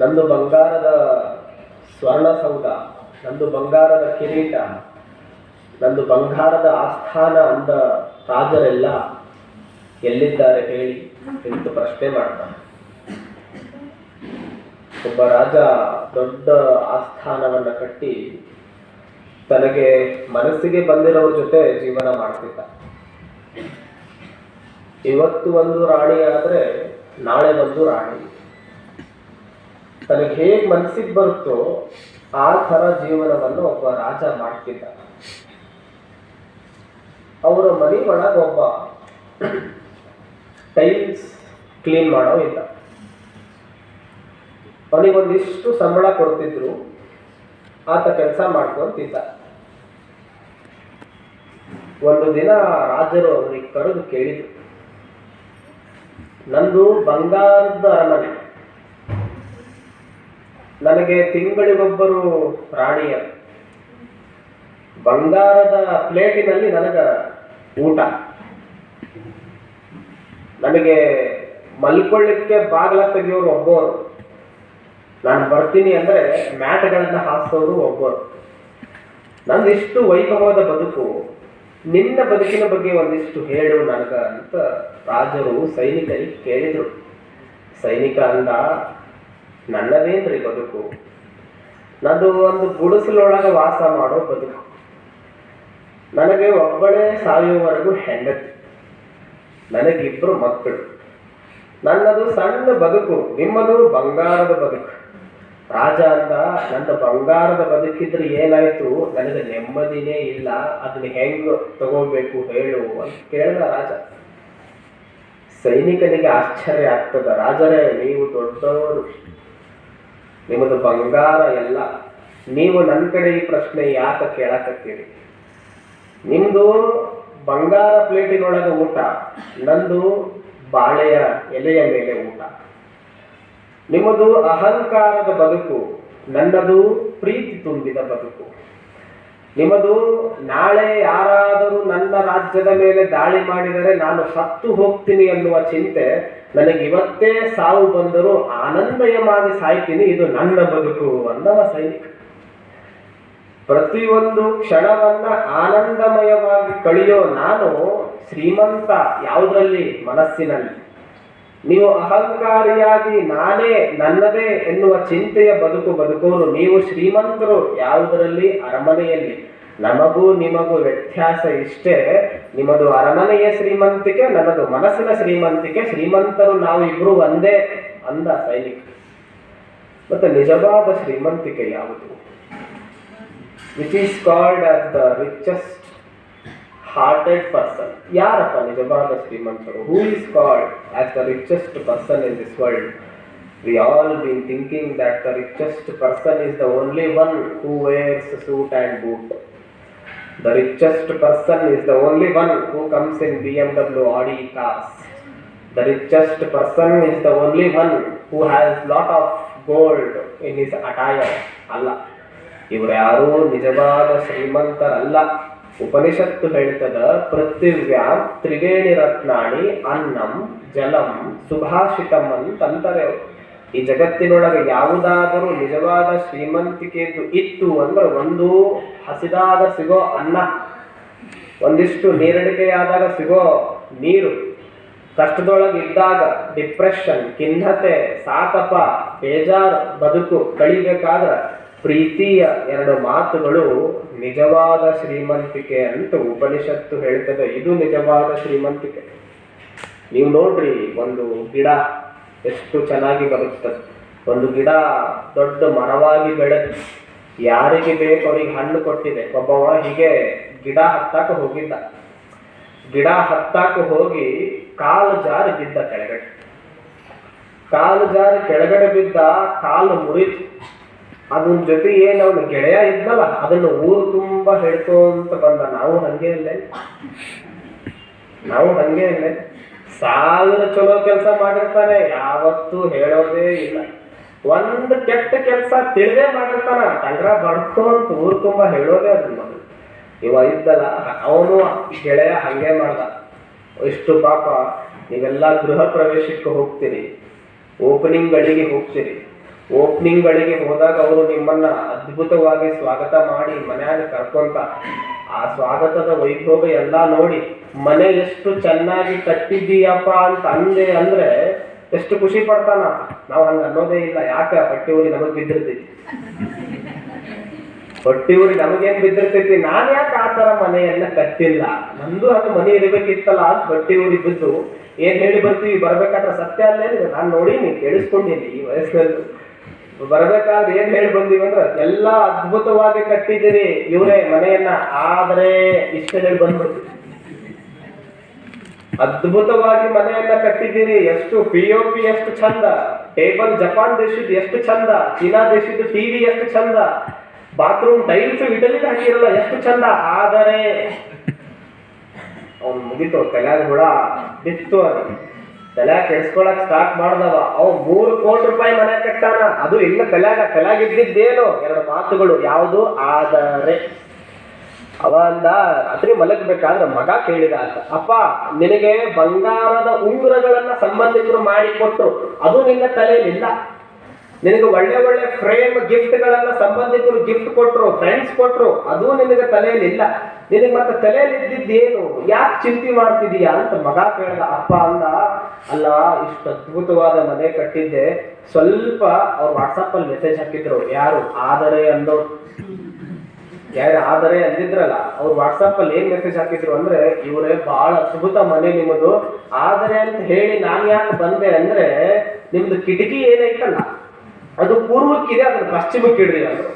ನಂದು ಬಂಗಾರದ ಸ್ವರ್ಣಸೌಧ, ನಂದು ಬಂಗಾರದ ಕಿರೀಟ, ನಂದು ಬಂಗಾರದ ಆಸ್ಥಾನ ಅಂದ ರಾಜರೆಲ್ಲ ಎಲ್ಲಿದ್ದಾರೆ ಹೇಳಿ ಎಂದು ಪ್ರಶ್ನೆ ಮಾಡ್ತಾನೆ ಒಬ್ಬ ರಾಜ ದೊಡ್ಡ ಆಸ್ಥಾನವನ್ನು ಕಟ್ಟಿ ತನಗೆ ಮನಸ್ಸಿಗೆ ಬಂದಿರೋ ಜೊತೆ ಜೀವನ ಮಾಡ್ತಿದ್ದ. ಇವತ್ತು ಒಂದು ರಾಣಿ ಆದರೆ ನಾಳೆ ಒಂದು ರಾಣಿ. ತನಗೆ ಹೇಗೆ ಮನಸ್ಸಿಗೆ ಬರುತ್ತೋ ಆ ಥರ ಜೀವನವನ್ನು ಒಬ್ಬ ರಾಜ ಮಾಡ್ತಿದ್ದ ಅವರ ಮನೆ ಒಳಗೆ ಒಬ್ಬ ಟೈಲ್ಸ್ ಕ್ಲೀನ್ ಮಾಡೋ ಇಲ್ಲ ಅವನಿಗೊಂದಿಷ್ಟು ಸಂಬಳ ಕೊಡ್ತಿದ್ರು, ಆತ ಕೆಲಸ ಮಾಡ್ಕೊಂತಿದ್ದ. ಒಂದು ದಿನ ರಾಜರು ಅವನಿಗೆ ಕರೆದು ಕೇಳಿದ್ರು, ನಂದು ಬಂಗಾರದ ಅರಮನೆ ನನಗೆ ತಿಂಗಳಿಗೊಬ್ಬರು ಪ್ರಾಣಿಯ ಬಂಗಾರದ ಪ್ಲೇಟಿನಲ್ಲಿ ನನಗ ಊಟ. ನನಗೆ ಮಲ್ಕೊಳ್ಳಿಕ್ಕೆ ಬಾಗಿಲ ತೆಗಿಯೋರು ಒಬ್ಬರು. ನಾನು ಬರ್ತೀನಿ ಅಂದ್ರೆ ಮ್ಯಾಟ್ಗಳನ್ನ ಹಾಸೋರು ಒಬ್ಬರು. ನಂದಿಷ್ಟು ವೈಭವದ ಬದುಕು, ನಿನ್ನ ಬದುಕಿನ ಬಗ್ಗೆ ಒಂದಿಷ್ಟು ಹೇಳು ನನಗ ಅಂತ ರಾಜರು ಸೈನಿಕರಿಗೆ ಕೇಳಿದರು. ಸೈನಿಕ ಅಂದ ನನ್ನದೇನ್ರಿ ಬದುಕು. ನಂದು ಒಂದು ಗುಡಿಸಲೊಳಗೆ ವಾಸ ಮಾಡೋ ಬದುಕು. ನನಗೆ ಒಬ್ಬಳೇ ಸಾಯುವವರೆಗೂ ಹೆಂಡತಿ. ನನಗಿಬ್ರು ಮಕ್ಕಳು. ನನ್ನದು ಸಣ್ಣ ಬದುಕು, ನಿಮ್ಮದು ಬಂಗಾರದ ಬದುಕು. ರಾಜ ಅಂತ ನನ್ನ ಬಂಗಾರದ ಬದುಕಿದ್ರೆ ಏನಾಯ್ತು? ನನಗೆ ನೆಮ್ಮದಿನೇ ಇಲ್ಲ, ಅದನ್ನ ಹೆಂಗ್ ತಗೋಬೇಕು ಹೇಳು ಅಂತ ಕೇಳಿದ ರಾಜ. ಸೈನಿಕನಿಗೆ ಆಶ್ಚರ್ಯ ಆಗ್ತದ. ರಾಜರೇ, ನೀವು ದೊಡ್ಡವರು. ನಿಮ್ಮದು ಬಂಗಾರ ಎಲ್ಲ. ನೀವು ನನ್ನ ಕಡೆ ಈ ಪ್ರಶ್ನೆ ಯಾಕೆ ಕೇಳಕತ್ತೀರಿ? ನಿಮ್ಮದು ಬಂಗಾರ ಪ್ಲೇಟಿನೊಳಗೆ ಊಟ, ನಂದು ಬಾಳೆಯ ಎಲೆಯ ಮೇಲೆ ಊಟ. ನಿಮ್ಮದು ಅಹಂಕಾರದ ಬದುಕು, ನನ್ನದು ಪ್ರೀತಿ ತುಂಬಿದ ಬದುಕು. ನಿಮ್ಮದು ನಾಳೆ ಯಾರಾದರೂ ನನ್ನ ರಾಜ್ಯದ ಮೇಲೆ ದಾಳಿ ಮಾಡಿದರೆ ನಾನು ಸತ್ತು ಹೋಗ್ತೀನಿ ಎನ್ನುವ ಚಿಂತೆ ನನಗೆ ಇವತ್ತೇ ಸಾವು ಬಂದರೂ ಆನಂದಯವಾಗಿ ಸಾಯ್ತೀನಿ, ಇದು ನನ್ನ ಬದುಕು ಅಂದವ ಸೈನಿಕ. ಪ್ರತಿಯೊಂದು ಕ್ಷಣವನ್ನ ಆನಂದಮಯವಾಗಿ ಕಳೆಯೋ ನಾನು ಶ್ರೀಮಂತ ಯಾವುದರಲ್ಲಿ? ಮನಸ್ಸಿನಲ್ಲಿ. ನೀವು ಅಹಂಕಾರಿಯಾಗಿ ನಾನೇ ನನ್ನದೇ ಎನ್ನುವ ಚಿಂತೆಯ ಬದುಕು ಬದುಕೋರು ನೀವು ಶ್ರೀಮಂತರು ಯಾವುದರಲ್ಲಿ? ಅರಮನೆಯಲ್ಲಿ. ನಮಗೂ ನಿಮಗೂ ವ್ಯತ್ಯಾಸ ಇಷ್ಟೇ. ನಿಮ್ಮದು ಅರಮನೆಯ ಶ್ರೀಮಂತಿಕೆ, ನನ್ನದು ಮನಸ್ಸಿನ ಶ್ರೀಮಂತಿಕೆ. ಶ್ರೀಮಂತರು ನಾವು ಇಬ್ರು ಒಂದೇ ಅಂದ ಸೈನಿಕ. ಮತ್ತೆ ನಿಜವಾದ ಶ್ರೀಮಂತಿಕೆ ಯಾವುದು? Which is called as the richest hearted person ಯಾರಪ್ಪ ನಿಜವಾದ ಶ್ರೀಮಂತರು who is called as the richest person in this world we all been thinking that the richest person is the only one who wears suit and boot the richest person is the only one who comes in B M W Audi cars the richest person is the only one who has lot of gold in his attire ಅಲ್ಲ ಇವರು ಯಾರೂ ನಿಜವಾದ ಶ್ರೀಮಂತರಲ್ಲ ಉಪನಿಷತ್ತು ಹೇಳ್ತದ ಪೃಥಿವ್ಯಾ ತ್ರಿವೇಣಿ ರತ್ನಾಣಿ ಅನ್ನಂ ಜಲಂ ಸುಭಾಷಿತಂ ಅಂತಂತಾರೆ. ಈ ಜಗತ್ತಿನೊಳಗೆ ಯಾವುದಾದರೂ ನಿಜವಾದ ಶ್ರೀಮಂತಿಕೆಯದ್ದು ಇತ್ತು ಅಂದ್ರೆ ಒಂದು ಹಸಿದಾಗ ಸಿಗೋ ಅನ್ನ, ಒಂದಿಷ್ಟು ನೀರಡಿಕೆಯಾದಾಗ ಸಿಗೋ ನೀರು, ಕಷ್ಟದೊಳಗೆ ಇದ್ದಾಗ ಡಿಪ್ರೆಷನ್ ಖಿನ್ನತೆ ಸಾಕಪ್ಪ, ಬೇಜಾರು, ಬದುಕು ಕಳಿಬೇಕಾದ್ರ ಪ್ರೀತಿಯ ಎರಡು ಮಾತುಗಳು ನಿಜವಾದ ಶ್ರೀಮಂತಿಕೆ ಅಂತ ಉಪನಿಷತ್ತು ಹೇಳ್ತದೆ, ಇದು ನಿಜವಾದ ಶ್ರೀಮಂತಿಕೆ. ನೀವು ನೋಡ್ರಿ, ಒಂದು ಗಿಡ ಎಷ್ಟು ಚೆನ್ನಾಗಿ ಬರುತ್ತದೆ. ಒಂದು ಗಿಡ ದೊಡ್ಡ ಮರವಾಗಿ ಬೆಳೆದು ಯಾರಿಗೆ ಬೇಕು ಅವ್ರಿಗೆ ಹಣ್ಣು ಕೊಟ್ಟಿದೆ. ಒಬ್ಬವ ಹೀಗೆ ಗಿಡ ಹತ್ತಾಕ ಹೋಗಿದ್ದ. ಗಿಡ ಹತ್ತಾಕ ಹೋಗಿ ಕಾಲು ಜಾರಿ ಬಿದ್ದ ಕೆಳಗಡೆ. ಕಾಲು ಜಾರಿ ಕೆಳಗಡೆ ಬಿದ್ದ ಕಾಲು ಮುರಿತು ಅದ್ರ ಜೊತೆ ಏನು ಅವನು ಗೆಳೆಯ ಇದ್ನಲ್ಲ, ಅದನ್ನು ಊರು ತುಂಬ ಹೇಳ್ಕೊಂತ ಬಂದ. ನಾವು ಹಂಗೆ ಇಲ್ಲೇ. ನಾವು ಹಂಗೆ ಇಲ್ಲೇ. ಸಾವಿರ ಚಲೋ ಕೆಲಸ ಮಾಡಿರ್ತಾನೆ, ಯಾವತ್ತೂ ಹೇಳೋದೇ ಇಲ್ಲ. ಒಂದು ಕೆಟ್ಟ ಕೆಲಸ ತಿಳಿದೇ ಮಾಡಿರ್ತಾನ. ತಂಡ್ರ ಬಡ್ಕೊಂತ ಊರು ತುಂಬ ಹೇಳೋದೇ ಅದು ಮೊದಲು ಇವ ಇದ್ದಲ್ಲ, ಅವನು ಗೆಳೆಯ ಹಂಗೆ ಮಾಡ್ದ. ಇಷ್ಟು ಪಾಪ, ನೀವೆಲ್ಲ ಗೃಹ ಪ್ರವೇಶಕ್ಕೆ ಹೋಗ್ತೀರಿ. ಓಪನಿಂಗ್ ಗಳಿಗೆ ಹೋಗ್ತೀರಿ. ಓಪನಿಂಗ್ಗಳಿಗೆ ಹೋದಾಗ ಅವರು ನಿಮ್ಮನ್ನ ಅದ್ಭುತವಾಗಿ ಸ್ವಾಗತ ಮಾಡಿ ಮನೆಯಾಗ ಕರ್ಕೊಂತ, ಆ ಸ್ವಾಗತದ ವೈಭೋಗ ಎಲ್ಲ ನೋಡಿ, ಮನೆ ಎಷ್ಟು ಚೆನ್ನಾಗಿ ಕಟ್ಟಿದ್ದೀಯಪ್ಪ ಅಂತ ಅಂದೆ ಅಂದ್ರೆ ಎಷ್ಟು ಖುಷಿ ಪಡ್ತಾನ? ನಾವು ಹಂಗ ಅನ್ನೋದೇ ಇಲ್ಲ. ಯಾಕ? ಬಟ್ಟೆ ಊರಿ ನಮಗ್ ಬಿದ್ದಿರ್ತೈತಿ. ಹೊಟ್ಟೆ ಊರಿ ನಮಗೇನ್ ಬಿದ್ದಿರ್ತೈತಿ? ನಾನ್ ಯಾಕೆ ಆ ತರ ಮನೆಯನ್ನ ಕಟ್ಟಿಲ್ಲ? ನಂದು ಅದು ಮನೆ ಇರ್ಬೇಕಿತ್ತಲ್ಲ ಅಂತ ಬಟ್ಟೆ ಊರಿ ಬಿದ್ದು, ಏನ್ ಹೇಳಿ ಬರ್ತೀವಿ? ಬರ್ಬೇಕಾದ್ರೆ ಸತ್ಯ ಅಲ್ಲೇ ನಾನು ನೋಡಿ ನೀವು ಕೇಳಿಸ್ಕೊಂಡೀನಿ ಈ ವಯಸ್ಸಿನಲ್ಲಿ ಬರ್ಬೇಕಾದ್ರೆ ಏನ್ ಹೇಳಿ ಬಂದೀವಿ ಅಂದ್ರೆ ಎಲ್ಲಾ ಅದ್ಭುತವಾಗಿ ಕಟ್ಟಿದ್ದೀರಿ ಇವರೇ ಮನೆಯನ್ನ. ಆದರೆ ಇಷ್ಟ ಹೇಳಿ ಬಂದ್ಬಿಡ್ತೀವಿ ಅದ್ಭುತವಾಗಿ ಮನೆಯನ್ನ ಕಟ್ಟಿದ್ದೀರಿ ಎಷ್ಟು ಪಿ ಒ ಪಿ ಎಷ್ಟು ಚಂದ ಟೇಬಲ್ ಜಪಾನ್ ದೇಶದ ಎಷ್ಟು ಚಂದ ಚೀನಾ ದೇಶದ ಟಿವಿ ಎಷ್ಟು ಚಂದ ಬಾತ್ರೂಮ್ ಟೈಲ್ಸ್ ಇಟಲಿ ಹಾಕಿರಲ್ಲ, ಎಷ್ಟು ಚಂದ ಆದರೆ, ಅವ್ನು ಮುಗಿತು. ಕಲ್ಯಾಣ ಹುಳ ಬಿತ್ತು ಅದು. ತಲೆಯಾಗ ಕೆಡ್ಸ್ಕೊಳಕ್ ಸ್ಟಾರ್ಟ್ ಮಾಡ್ದವ. ಅವ್ ಮೂರು ಕೋಟಿ ರೂಪಾಯಿ ಮನೆ ಕಟ್ಟಾನ. ಅದು ಇಲ್ಲ ತಲೆಯಾಗ ಇದ್ದಿದ್ದೇನು ಎರಡು ಮಾತುಗಳು. ಯಾವುದು? ಆದರೆ, ಅವ ಅಂದ, ರಾತ್ರಿ ಮಲಗಬೇಕಾದ್ರೆ ಮಗ ಕೇಳಿದ ಅಂತ ಅಪ್ಪ, ನಿನಗೆ ಬಂಗಾರದ ಉಂಗುರಗಳನ್ನ ಸಂಬಂಧಿಕರು ಮಾಡಿಕೊಟ್ಟು ಅದು ನಿನ್ನ ತಲೆಯಲ್ಲಿಲ್ಲ. ನಿನಗೆ ಒಳ್ಳೆ ಒಳ್ಳೆ ಫ್ರೇಮ್ ಗಿಫ್ಟ್ಗಳನ್ನ ಸಂಬಂಧಿಕರು ಗಿಫ್ಟ್ ಕೊಟ್ಟರು ಫ್ರೆಂಡ್ಸ್ ಕೊಟ್ಟರು ಅದು ನಿನಗೆ ತಲೆಯಲ್ಲಿಲ್ಲ ನಿನಗೆ ಮತ್ತೆ ತಲೆಯಲ್ಲಿ ಇದ್ದಿದ್ದೇನು ಯಾಕೆ ಚಿಂತೆ ಮಾಡ್ತಿದೀಯಾ ಅಂತ ಮಗ ಕೇಳಿದ, ಅಪ್ಪ, ಅಂದ, ಅಲ್ಲ, ಇಷ್ಟು ಅದ್ಭುತವಾದ ಮನೆ ಕಟ್ಟಿದ್ದೆ. ಸ್ವಲ್ಪ ಅವ್ರು ವಾಟ್ಸಪ್ ಅಲ್ಲಿ ಮೆಸೇಜ್ ಹಾಕಿದ್ರು. ಯಾರು? ಆದರೆ ಅಂದವ್ರು. ಯಾರು ಆದರೆ ಅಂದಿದ್ರಲ್ಲ, ಅವ್ರು ವಾಟ್ಸಪ್ ಅಲ್ಲಿ ಏನ್ ಮೆಸೇಜ್ ಹಾಕಿದ್ರು ಅಂದ್ರೆ, ಇವರೇ ಬಹಳ ಅದ್ಭುತ ಮನೆ ನಿಮ್ಮದು ಆದರೆ ಅಂತ ಹೇಳಿ ನಾನು ಯಾಕೆ ಬಂದೆ ಅಂದ್ರೆ, ನಿಮ್ದು ಕಿಟಕಿ ಏನೈತಲ್ಲ ಅದು ಪೂರ್ವಕ್ಕಿದೆ ಅದ್ರ ಪಶ್ಚಿಮಕ್ಕೆ ಅಂದ್ರು